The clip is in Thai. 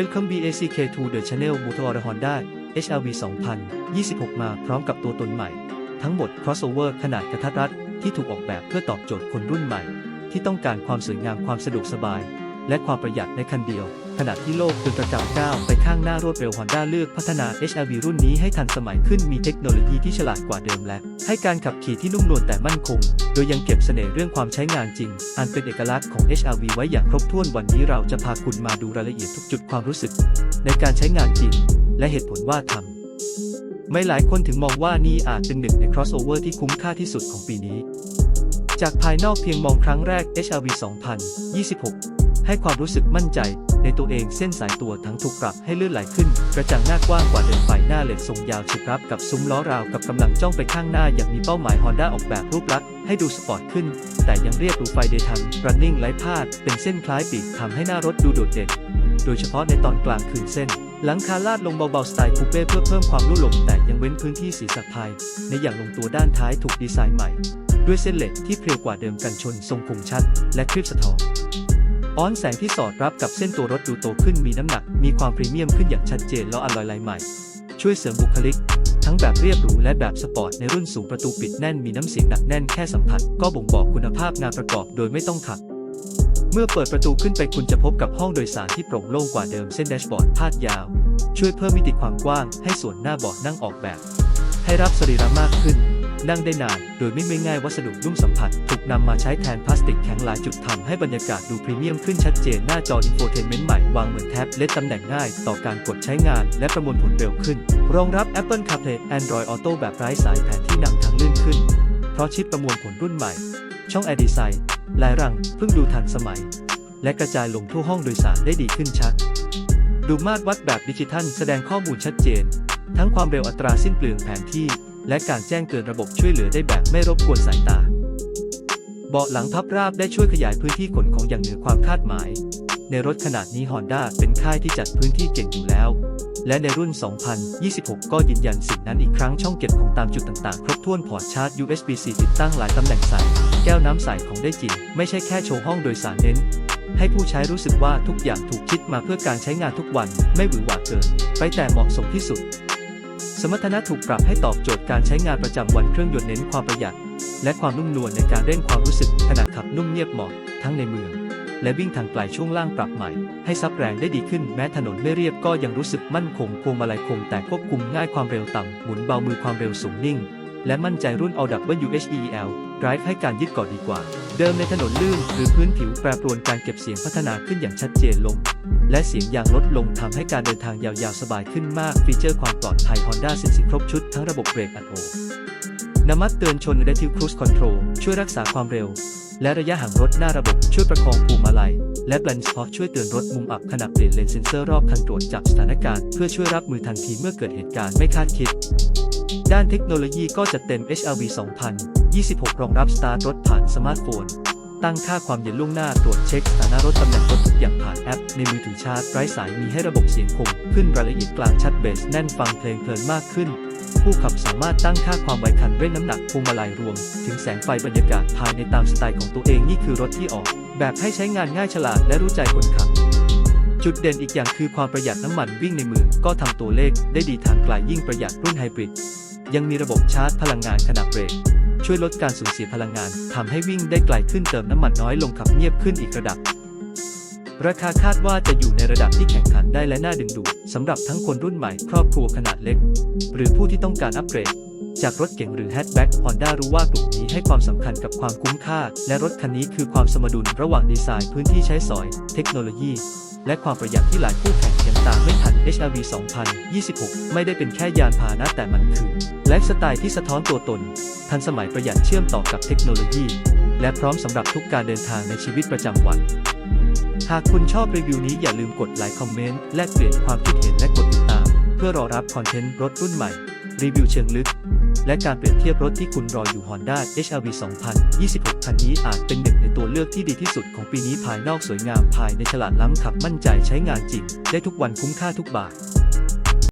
Welcome BACK to the channel Motor Honda HRV 2026 มาพร้อมกับตัวตนใหม่ ทั้งหมด crossover ขนาดกระทัดรัดที่ถูกออกแบบเพื่อตอบโจทย์คนรุ่นใหม่ ที่ต้องการความสวยงามความสะดวกสบาย และความประหยัดในคันเดียว ขณะที่โลกเป็นประจำก้าวไปข้างหน้ารวดเร็ว Honda เลือกพัฒนา HRV รุ่นนี้ให้ทันสมัยขึ้นมีเทคโนโลยีที่ฉลาดกว่าเดิมและ ให้การขับขี่ที่นุ่มนวลแต่มั่นคง โดยยังเก็บเสน่ห์เรื่องความใช้งานจริง อันเป็นเอกลักษณ์ของ HRV ไว้อย่างครบถ้วนวันนี้เราจะพาคุณมาดูรายละเอียดทุกจุดความรู้สึก ในการใช้งานจริง และเหตุผลว่าทำไม่หลายคนถึงมองว่านี่อาจเป็นหนึ่งใน crossover ที่คุ้มค่าที่สุดของปีนี้ จากภายนอกเพียงมองครั้งแรก HRV 2026 ให้ความรู้สึกมั่นใจในตัวเองเส้นสายตัวทั้งถูกปรับให้เลื่อนไหลขึ้น กระจังหน้ากว้างกว่าเดิมไฟหน้าเลนทรงยาวชิดรับกับซุ้มล้อราวกับกำลังจ้องไปข้างหน้าอย่างมีเป้าหมาย Honda ออกแบบรูปลักษณ์ให้ดูสปอร์ตขึ้น แต่ยังเรียกดูไฟเดย์ทัน running ไร้พาด เป็นเส้นคล้ายปีกทำให้หน้ารถดูโดดเด่น โดยเฉพาะในตอนกลางคืนเส้น หลังคาลาดลงเบาๆสไตล์คูเป้เพื่อเพิ่มความรุ่ลมแต่ยังเว้นพื้นที่สีสัภายในอย่างลงตัวด้านท้ายถูกดีไซน์ใหม่ ด้วยเส้นเหล็กที่เพรียวกว่าเดิมกันชนทรงคมชัด และคลิปสะท้อน อ้อนแสงที่สอดรับกับเส้นตัวรถดูโตขึ้นมีน้ำหนัก มีความพรีเมียมขึ้นอย่างชัดเจนแล้วอลลอยลายใหม่ ช่วยเสริมบุคลิก ทั้งแบบเรียบหรูและแบบสปอร์ตในรุ่นสูงประตูปิดแน่นมีน้ำเสียงหนักแน่นแค่สัมผัส ก็บ่งบอกคุณภาพงานประกอบโดยไม่ต้องขัดเมื่อเปิดประตูขึ้นไปคุณจะพบกับห้องโดยสารที่โปร่งโล่งกว่าเดิมเส้นแดชบอร์ดพาดยาว ช่วยเพิ่มมิติความกว้างให้ส่วนหน้าเบาะนั่งออกแบบ ให้รับสรีระมากขึ้น นั่งได้นาน โดยไม่เมื่อยง่ายวัสดุนุ่มสัมผัส ถูกนำมาใช้แทนพลาสติกแข็งหลายจุดทำให้บรรยากาศดูพรีเมียมขึ้นชัดเจนหน้าจออินโฟเทนเมนต์ใหม่ วางเหมือนแท็บเล็ตตำแหน่งง่าย ต่อการกดใช้งานและประมวลผลเร็วขึ้น รองรับ Apple CarPlay Android Auto แบบไร้สายแผนที่นำทางลื่นขึ้น เพราะชิปประมวลผลรุ่นใหม่ ช่อง Air Design ลายรังเพิ่งดูทันสมัย และกระจายลงทั่วห้องโดยสารได้ดีขึ้นชัด ดูมาตรวัดแบบดิจิทัลแสดงข้อมูลชัดเจน ทั้งความเร็วอัตราสิ้นเปลืองแผนที่ และการแจ้งเตือนระบบช่วยเหลือได้แบบไม่รบกวนสายตา เบาะหลังพับราบได้ช่วยขยายพื้นที่ขนของอย่างเหนือความคาดหมาย ในรถขนาดนี้ Honda เป็นค่ายที่จัดพื้นที่เก่งอยู่แล้ว และในรุ่น 2026 ก็ยืนยันสิ่งนั้นอีกครั้งช่องเก็บของตามจุดต่างๆ ครบถ้วนพอร์ตชาร์จ USB-C ติดตั้งหลายตำแหน่งใส่แก้วน้ำใสของได้จริง ไม่ใช่แค่โชว์ห้องโดยสารเน้นให้ผู้ใช้รู้สึกว่าทุกอย่างถูกคิดมาเพื่อการใช้งานทุกวัน ไม่หวือหวาเกิน ไปแต่เหมาะสมที่สุด สมรรถนะถูกปรับให้ตอบโจทย์การใช้งานประจำวันเครื่องยนต์เน้นความประหยัด และความนุ่มนวลในการเร่งความรู้สึกขณะขับนุ่มเงียบเหมาะทั้งในเมือง และวิ่งทางไกลช่วงล่างปรับใหม่ ให้ซับแรงได้ดีขึ้นแม้ถนนไม่เรียบก็ยังรู้สึกมั่นคงพวงมาลัยคงแต่ควบคุมง่ายความเร็วต่ำหมุนเบามือความเร็วสูงนิ่ง และมั่นใจรุ่น All WHEL Drive ให้การยึดเกาะดีกว่า เดิมในถนนลื่นหรือพื้นผิวแปรปรวนการเก็บเสียงพัฒนาขึ้นอย่างชัดเจนลง และเสียงยางลดลงทำให้การเดินทางยาวๆสบายขึ้นมาก ฟีเจอร์ความปลอดภัย Honda Sensing ครบชุดทั้งระบบเบรกอัตโนนมัดเตือนชน Adaptive Cruise Control ช่วยรักษาความเร็ว และระยะห่างรถหน้าระบบช่วยประคองภูมิมาลัย และ Blind Spot ช่วยเตือนรถมุมอับขณะเปลี่ยนเลนเซนเซอร์รอบคันตรวจจับสถานการณ์เพื่อช่วยรับมือทันทีเมื่อเกิดเหตุการณ์ไม่คาดคิด ด้านเทคโนโลยีก็จัดเต็ม HRV 2026 รองรับสตาร์ทรถผ่านสมาร์ทโฟน ตั้งค่าความเย็นล่วงหน้าตรวจเช็คสถานะรถตำแหน่งรถทุกอย่างผ่านแอป ในมือถือชาร์จไร้สายมีให้ระบบเสียงคมขึ้นรายละเอียดกลางชัดเบสแน่นฟังเพลงเพลินมากขึ้น ผู้ขับสามารถตั้งค่าความไวคันเร่งน้ำหนักพวงมาลัยรวม ถึงแสงไฟบรรยากาศภายในตามสไตล์ของตัวเองนี่คือรถที่ออก แบบให้ใช้งานง่ายฉลาดและรู้ใจคนขับจุดเด่นอีกอย่างคือความประหยัดน้ำมันวิ่งในเมืองก็ทำตัวเลขได้ดีทางไกลยิ่งประหยัดรุ่นไฮบริดยังมีระบบชาร์จพลังงานขณะเบรก ช่วยลดการสูญเสียพลังงานทำให้วิ่งได้ไกลขึ้นเติมน้ำมันน้อยลงขับเงียบขึ้นอีกระดับ ราคาคาดว่าจะอยู่ในระดับที่แข่งขันได้และน่าดึงดูดสำหรับทั้งคนรุ่นใหม่ครอบครัวขนาดเล็ก หรือผู้ที่ต้องการอัปเกรดจากรถเก๋งหรือแฮชแบ็กฮอนด้ารู้ว่ากลุ่มนี้ให้ความสำคัญกับความคุ้มค่า และรถคันนี้คือความสมดุลระหว่างดีไซน์พื้นที่ใช้สอย เทคโนโลยี และความประหยัดที่หลายคู่แข่งยังตามไม่ทัน HRV 2026 ไม่ได้เป็นแค่ยานพาหนะแต่มันคือ ไลฟ์สไตล์ที่สะท้อนตัวตน ทันสมัยประหยัดเชื่อมต่อกับเทคโนโลยี และพร้อมสำหรับทุกการเดินทางในชีวิตประจำวัน หากคุณชอบรีวิวนี้อย่าลืมกดไลค์คอมเมนต์แลกเปลี่ยนความคิดเห็นและกดติดตาม เพื่อรอรับคอนเทนต์รถรุ่นใหม่ รีวิวเชิงลึก และการเปรียบเทียบรถที่คุณรออยู่ Honda HRV 2026 คันนี้อาจเป็นหนึ่งในตัวเลือกที่ดีที่สุดของปีนี้ภายนอกสวยงามภายในฉลาดล้ำขับมั่นใจใช้งานจริง ได้ทุกวันคุ้มค่าทุกบาท